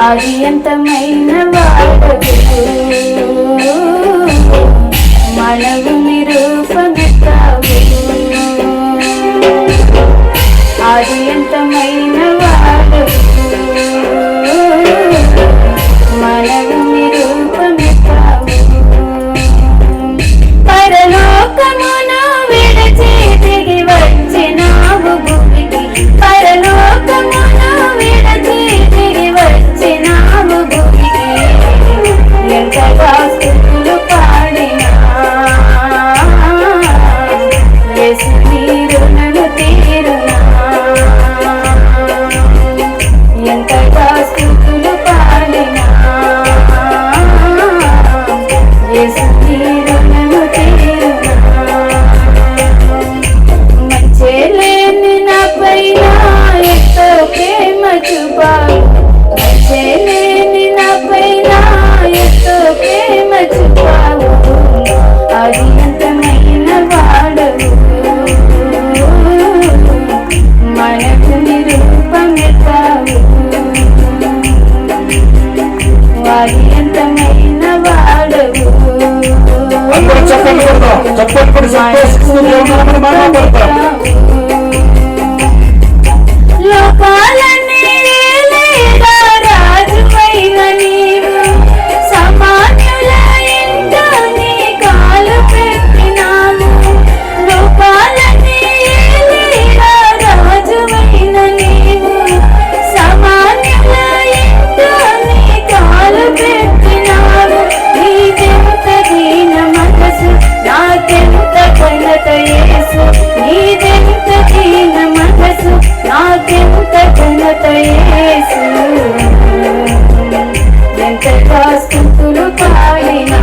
ఆద్యంతమైన వాళ్ళకు మనవు Cepat pergi, cepat pergi, cepat pergi, cepat భక్తులు పాడినా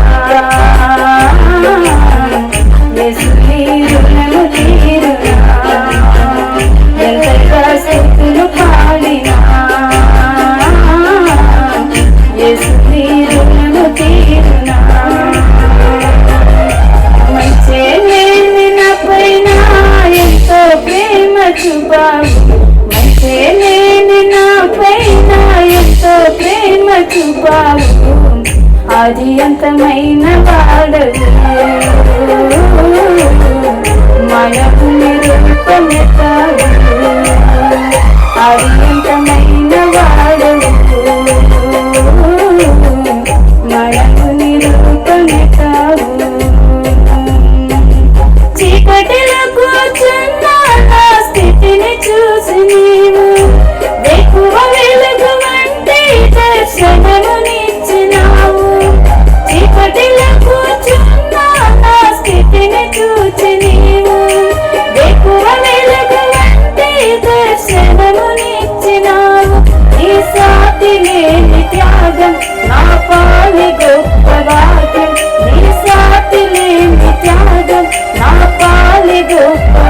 Thank you, Bobby. ఆది అంతమైన వాడవు మనకు నిరూపణ అది అంతమైన Oh.